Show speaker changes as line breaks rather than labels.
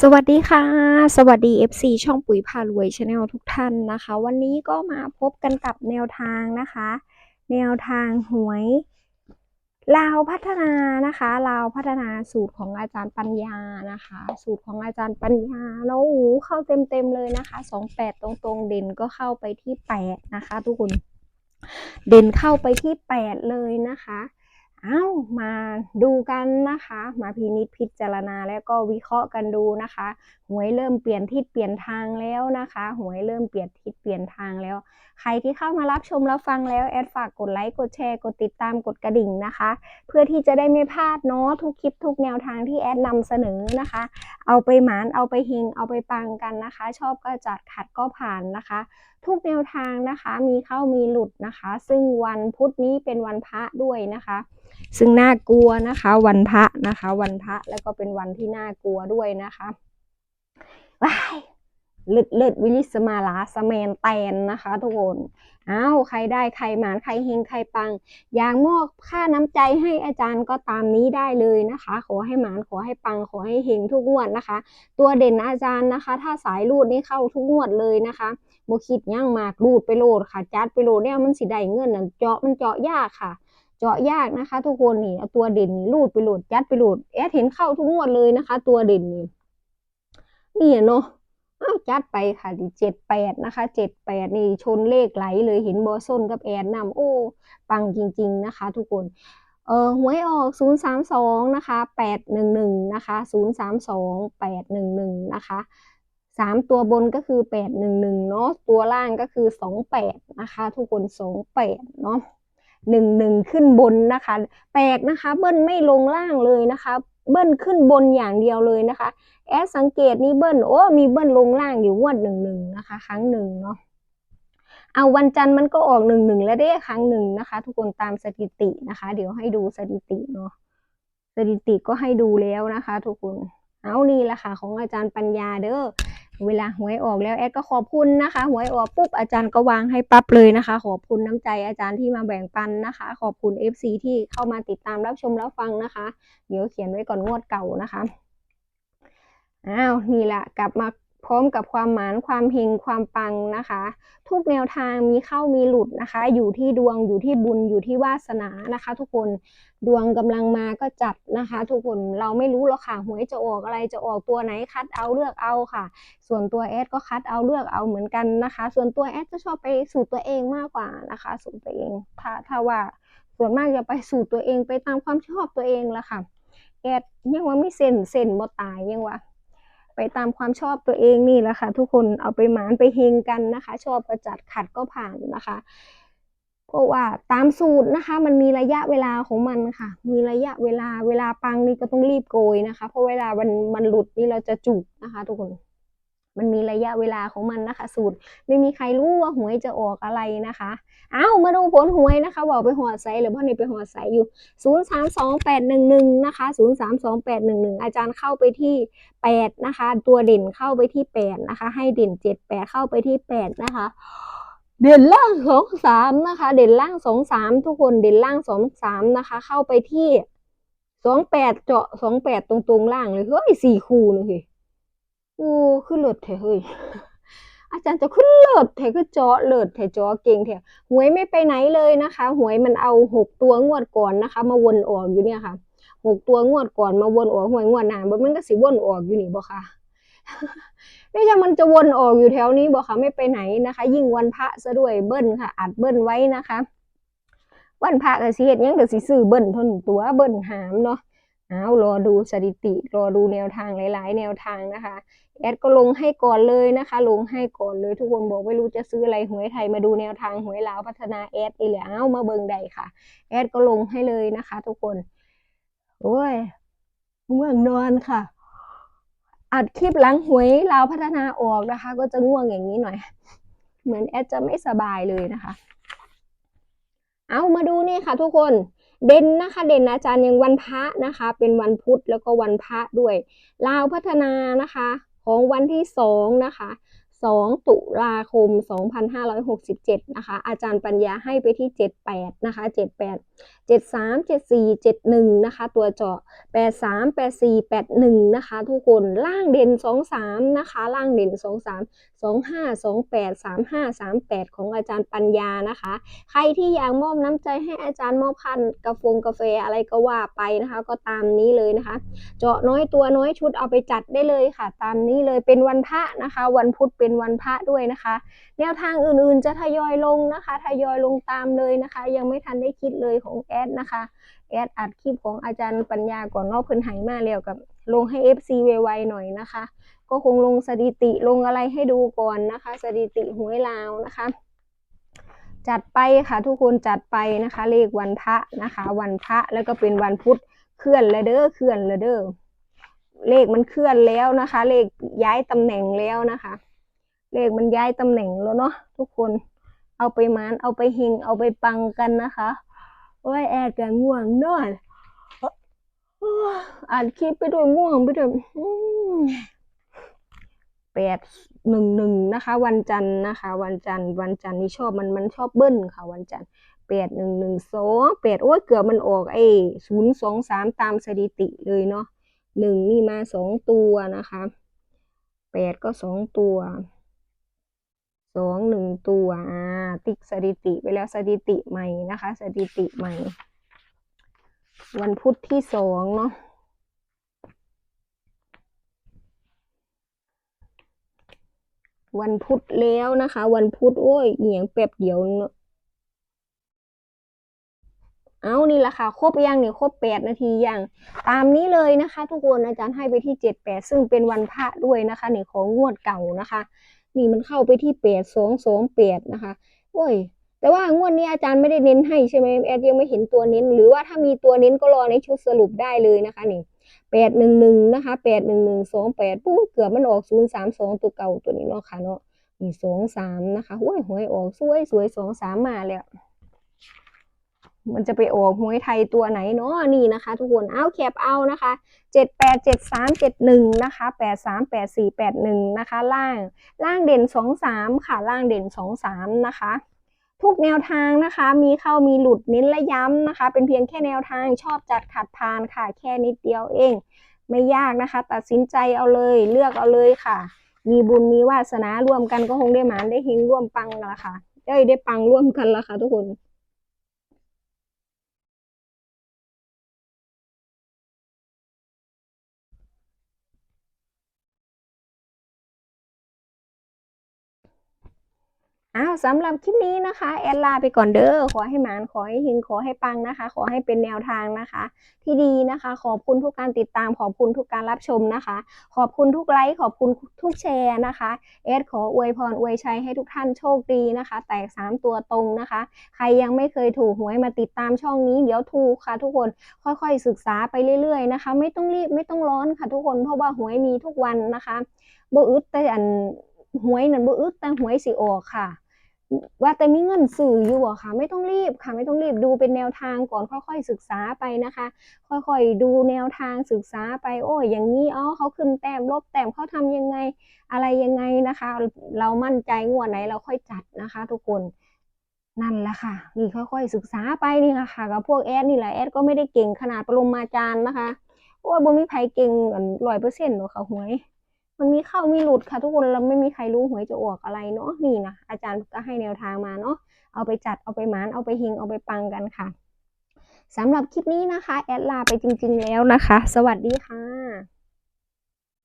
สวัสดีค่ะ สวัสดี FC ช่องปุ๋ยพารวยชาแนลทุกท่านนะคะ วันนี้ก็มาพบกันกับแนวทางนะคะ แนวทางหวย ลาวพัฒนานะคะลาวพัฒนาสูตรของอาจารย์ปัญญานะคะ สูตรของอาจารย์ปัญญาแล้วโอ้โหเข้าเต็มๆเลยนะคะ28ตรงๆ เด่นก็เข้าไปที่8นะคะ ทุกคน เด่นเข้าไปที่8เลยนะคะ เอ้ามาดูกันนะคะ มาพินิจพิจารณาแล้วก็วิเคราะห์กันดูนะคะ หวยเริ่มเปลี่ยนทิศเปลี่ยนทางแล้วนะคะ หวยเริ่มเปลี่ยนทิศเปลี่ยนทางแล้ว ใครที่เข้ามารับชมรับฟังแล้วแอดฝากกดไลค์กดแชร์กดติดตามกดกระดิ่งนะคะ เพื่อที่จะได้ไม่พลาดเนาะทุกคลิปทุกแนวทางที่แอดนำเสนอนะคะ เอาไปหมานเอาไปเฮงเอาไปปังกันนะคะ ชอบก็จัดขัดก็ผ่านนะคะ ทุกแนวทางนะคะมีเข้ามีหลุดนะคะ ซึ่งวันพุธนี้เป็นวันพระด้วยนะคะ ซึ่งน่ากลัวนะคะ วันพระนะคะ วันพระแล้วก็เป็นวันที่น่ากลัวด้วยนะคะว้ายเลิศเลิศวิลิสมาลาสแมนแตนนะคะ ทุกคนอ้าวใครได้ใครหมานใครเฮงใครปัง อย่างมอบค่าน้ำใจให้อาจารย์ก็ตามนี้ได้เลยนะคะ ขอให้หมานขอให้ปังขอให้เฮงทุกงวดนะคะ ตัวเด่นอาจารย์นะคะ ถ้าสายรูดนี่เข้าทุกงวดเลยนะคะโบคิดย่างมากรูดไปโลดค่ะจัดไปโลดเนี่ยมันสิได้เงินน่ะเจาะมันเจาะยากค่ะ จาะยากนะคะ ทุกคนนี่เอาตัวเด่นนี่รูดไปหลดยัดไปหลดแอดเห็นเข้าทุกงวดเลยนะคะ ตัวเด่นนี่นี่เนาะจัดไปค่ะดิเจ็ดแปดนะคะเจ็ดแปดนี่ชนเลขไหลเลยเห็นบอส้นกับแอดนำโอ้ปังจริง ๆนะคะ ทุกคนเออหวยออกศูนย์สามสองนะคะแปดหนึ่งหนึ่งนะคะศูนย์สามสองแปดหนึ่งหนึ่งนะคะสามตัวบนก็คือแปดหนึ่งหนึ่งเนาะ ตัวล่างก็คือสองแปดนะคะ ทุกคนสองแปดเนาะ หนึ่งหนึ่งขึ้นบนนะคะ แปลกนะคะเบิ้ลไม่ลงล่างเลยนะคะ เบิ้ลขึ้นบนอย่างเดียวเลยนะคะ แอดสังเกตนี่เบิ้ลโอ้มีเบิ้ลลงล่างอยู่งวดหนึ่งหนึ่งนะคะ ครั้งหนึ่งเนาะเอาวันจันทร์มันก็ออกหนึ่งหนึ่งแล้วได้ครั้งหนึ่งนะคะ ทุกคนตามสถิตินะคะ เดี๋ยวให้ดูสถิติเนาะสถิติก็ให้ดูแล้วนะคะ ทุกคนเอานี่แหละค่ะ ของอาจารย์ปัญญาเด้อ เวลาหวยออกแล้วแอดก็ขอบคุณนะคะหวยออกปุ๊บอาจารย์ก็วางให้ปั๊บเลยนะคะ ขอบคุณน้ำใจอาจารย์ที่มาแบ่งปันนะคะ ขอบคุณ FC ที่เข้ามาติดตามรับชมรับฟังนะคะ เดี๋ยวเขียนไว้ก่อนงวดเก่านะคะอ้าวนี่แหละกลับมา พร้อมกับความหมานความเฮงความปังนะคะ ทุกแนวทางมีเข้ามีหลุดนะคะ อยู่ที่ดวงอยู่ที่บุญอยู่ที่วาสนานะคะ ทุกคนดวงกำลังมาก็จัดนะคะ ทุกคนเราไม่รู้หรอกค่ะหวยจะออกอะไรจะออกตัวไหนคัดเอาเลือกเอาค่ะ ส่วนตัวแอดก็คัดเอาเลือกเอาเหมือนกันนะคะ ส่วนตัวแอดจะชอบไปสู่ตัวเองมากกว่านะคะ สู่ตัวเองถ้าถ้าว่าส่วนมากจะไปสู่ตัวเองไปตามความชอบตัวเองละค่ะแอดยังว่าไม่เซ็นเซ็นบ่ตายยังว่า ไปตามความชอบตัวเองนี่แหละค่ะ ทุกคนเอาไปหมานไปเฮงกันนะคะ ชอบประจัดขัดก็ผ่านนะคะเพราะว่าตามสูตรนะคะ มันมีระยะเวลาของมันค่ะ มีระยะเวลาเวลาปังนี่ก็ต้องรีบโกยนะคะ เพราะเวลามันมันหลุดนี่เราจะจุกนะคะ ทุกคน มันมีระยะเวลาของมันนะคะ สูตร ไม่มีใครรู้ว่าหวยจะออกอะไรนะคะเอ้ามาดูผลหวยนะคะบอกไปหัวใสหรือพ่อนี่ไปหัวใสอยู่ 0 3 2 8 1 1 นะคะ 0 3 2 8 1 1 อาจารย์เข้าไปที่ 8 นะคะ ตัวเด่นเข้าไปที่ 8 นะคะ ให้เด่น 7 8 เข้าไปที่ 8 นะคะเด่นล่างสองสามนะคะ เด่นล่างสองสามทุกคนเด่นล่างสองสามนะคะ เข้าไปที่สองแปดเจาะสองแปดตรงตรงล่างเลยเฮ้ยสี่คูเลย โอ้ขึ้นเลิศแท้เฮ้ยอาจารย์จะขึ้นเลิศแท้คือเจาะเลิศแท้เจาะเก่งแท้หวยไม่ไปไหนเลยนะคะ หวยมันเอาหกตัวงวดก่อนนะคะ มาวนออกอยู่เนี่ยค่ะหกตัวงวดก่อนมาวนออกหวยงวดหน้าบ่มันก็สิวนออกอยู่นี่บ่ค่ะไม่ใช่มันจะวนออกอยู่แถวนี้บอกค่ะไม่ไปไหนนะคะ ยิ่งวันพระซะด้วยเบิ้ลค่ะ อัดเบิ้ลไว้นะคะ วันพระก็สิเฮ็ดยังก็สิซื้อเบิ้ลทนตัวเบิ้ลหามเนาะ อารอดูสถิติ รอดูแนวทางหลาย ๆ แนวทางนะคะ แอดก็ลงให้ก่อนเลยนะคะ ลงให้ก่อนเลยทุกคนบอกไม่รู้จะซื้ออะไรหวยไทยมาดูแนวทางหวยลาวพัฒนาแอดนี่แหละเอามาเบิงใดค่ะ แอดก็ลงให้เลยนะคะ ทุกคนโอ้ยง่วงนอนค่ะ อัดคลิปหลังหวยลาวพัฒนาออกนะคะ ก็จะง่วงอย่างนี้หน่อย เหมือนแอดจะไม่สบายเลยนะคะ เอามาดูนี่ค่ะ ทุกคน เด่นนะคะ เด่นอาจารย์ยังวันพระนะคะ เป็นวันพุธแล้วก็วันพระด้วย ลาวพัฒนานะคะ ของวันที่สองนะคะ 2 ตุลาคม 2567 นะคะ อาจารย์ปัญญาให้ไปที่ 78 นะคะ 78 73 74 71 นะคะ ตัวเจาะ 83 84 81 นะคะ ทุกคน ล่างเด่น 23 นะคะ ล่างเด่น 23 25 28 35 38 ของอาจารย์ปัญญานะคะ ใครที่อยากมอบน้ำใจให้อาจารย์มอบคันกาแฟกาแฟอะไรก็ว่าไปนะคะ ก็ตามนี้เลยนะคะ เจาะน้อยตัวน้อยชุดเอาไปจัดได้เลยค่ะ ตามนี้เลย เป็นวันพระนะคะ วันพุธเป็นวันพระด้วยนะคะ แนวทางอื่นๆจะทยอยลงนะคะทยอยลงตามเลยนะคะ ยังไม่ทันได้คิดเลยของแอดนะคะ แอดอัดคลิปของอาจารย์ปัญญาก่อนนอกเพิ่นหายมาแล้วกับลงให้ FC ไวๆหน่อยนะคะ ก็คงลงสถิติลงอะไรให้ดูก่อนนะคะ สถิติหวยลาวนะคะ จัดไปค่ะทุกคนจัดไปนะคะ เลขวันพระนะคะ วันพระแล้วก็เป็นวันพุธเคลื่อนแล้วเด้อเคลื่อนแล้วเด้อเลขมันเคลื่อนแล้วนะคะ เลขย้ายตำแหน่งแล้วนะคะ เลขมันย้ายตำแหน่งแล้วเนาะทุกคนเอาไปมานเอาไปเฮงเอาไปปังกันนะคะโอ้ยแอดกันง่วงนอนอ่านคลิปไปด้วยง่วงไปด้วยแปดหนึ่งหนึ่งนะคะ วันจันทร์นะคะ วันจันทร์วันจันทร์นี่ชอบมันมันชอบเบิ้ลค่ะ วันจันทร์แปดหนึ่งหนึ่งสองแปดโอ้ยเกือบมันออกไอ้ศูนย์สองสามตามสถิติเลยเนาะหนึ่งนี่มาสองตัวนะคะแปดก็สองตัว สองหนึ่งตัวอ่าติ๊กสถิติไปแล้วสถิติใหม่นะคะ สถิติใหม่ วันพุธที่สองเนาะวันพุธแล้วนะคะ วันพุธโอ้ยเหียงแป๊บเดียวเนอะเอานี่แหละค่ะ ครบยังเนี่ยครบแปดนาทียังตามนี้เลยนะคะ ทุกคนอาจารย์ให้ไปที่เจ็ดแปดซึ่งเป็นวันพระด้วยนะคะเนี่ยของงวดเก่านะคะ นี่มันเข้าไปที่แปดสองสองแปดนะคะ โอ้ย แต่ว่างวดนี้อาจารย์ไม่ได้เน้นให้ใช่ไหมแอดยังไม่เห็นตัวเน้น หรือว่าถ้ามีตัวเน้นก็รอในชุดสรุปได้เลยนะคะนี่แปดหนึ่งหนึ่งนะคะแปดหนึ่งหนึ่งสองแปดปุ๊บเกือบมันออกศูนย์สามสองตัวเก่าตัวนี้เนาะค่ะเนาะนี่สองสามนะคะโอ้ยหวยออกสวยสวยสองสามมาแล้ว มันจะไปออกหวยไทยตัวไหนเนาะนี่นะคะ ทุกคนเอาแคปเอานะคะเจ็ดแปดเจ็ดสามเจ็ดหนึ่งนะคะแปดสามแปดสี่แปดหนึ่งนะคะล่างล่างเด่นสองสามค่ะล่างเด่นสองสามนะคะทุกแนวทางนะคะ มีเข้ามีหลุดเน้นและย้ำนะคะ เป็นเพียงแค่แนวทางชอบจัดขัดพานค่ะ แค่นิดเดียวเอง ไม่ยากนะคะ ตัดสินใจเอาเลยเลือกเอาเลยค่ะ มีบุญมีวาสนาร่วมกันก็คงได้หมานได้เฮงร่วมปังกันละค่ะได้ได้ปังร่วมกันละค่ะทุกคน อ้าวสำหรับคลิปนี้นะคะ แอดลาไปก่อนเด้อขอให้หมานขอให้เฮงขอให้ปังนะคะ ขอให้เป็นแนวทางนะคะ ที่ดีนะคะ ขอบคุณทุกการติดตามขอบคุณทุกการรับชมนะคะ ขอบคุณทุกไลค์ขอบคุณทุกแชร์นะคะแอดขออวยพรอวยชัยให้ทุกท่านโชคดีนะคะ แตก 3 ตัวตรงนะคะ ใครยังไม่เคยถูกหวยมาติดตามช่องนี้เดี๋ยวถูกค่ะ ทุกคนค่อยๆ ศึกษาไปเรื่อย ๆนะคะ ไม่ต้องรีบไม่ต้องร้อนค่ะ ทุกคนเพราะว่าหวยมีทุกวันนะคะบ่อึดแต่อันหวยนั่นบ่อึดแต่หวยสิออกค่ะ ว่าแต่มีเงินสื่ออยู่อะค่ะไม่ต้องรีบค่ะ ไม่ต้องรีบดูเป็นแนวทางก่อนค่อยๆ ศึกษาไปนะคะ ค่อยๆดูแนวทางศึกษาไป โอ้ยอย่างนี้อ๋อเขาขึ้นแต้มลบแต้มเขาทำยังไงอะไรยังไงนะคะ เรามั่นใจงวดไหนเราค่อยจัดนะคะ ทุกคนนั่นแหละค่ะนี่ค่อยๆศึกษาไปนี่แหละค่ะกับพวกแอดนี่แหละแอดก็ไม่ได้เก่งขนาดปรมาจารย์นะคะโอ้ยบ่มีไผเก่งร้อยเปอร์เซ็นต์หรอกค่ะหวย มันมีเข้ามีหลุดค่ะทุกคนเราไม่มีใครรู้หวยจะออกอะไรเนาะนี่นะอาจารย์ก็ให้แนวทางมาเนาะเอาไปจัดเอาไปหมานเอาไปเฮงเอาไปปังกันค่ะสำหรับคลิปนี้นะคะ แอดลาไปจริง ๆ แล้วนะคะ สวัสดีค่ะ